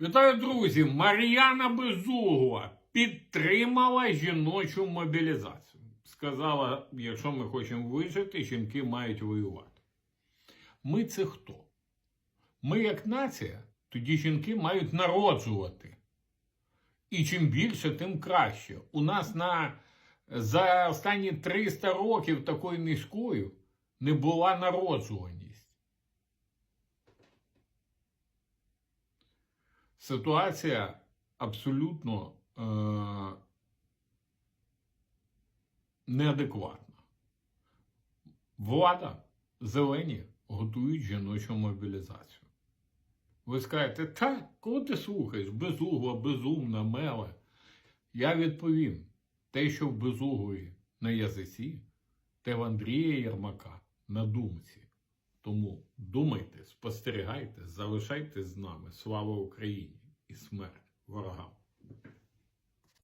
Вітаю, друзі! Мар'яна Безугла підтримала жіночу мобілізацію. Сказала, якщо ми хочемо вижити, жінки мають воювати. Ми це хто? Ми, як нація, тоді жінки мають народжувати. І чим більше, тим краще. У нас на, за останні 300 років такою низькою не була народжуваність. Ситуація абсолютно е- неадекватна. Влада, зелені готують жіночу мобілізацію. Ви скажете, та, кого ти слухаєш? Безугла, безумна, меле. Я відповім: те, що в безуглої на язиці, те в Андрія Єрмака на думці. Тому думайте, спостерігайте, залишайтесь з нами. Слава Україні і смерть ворогам!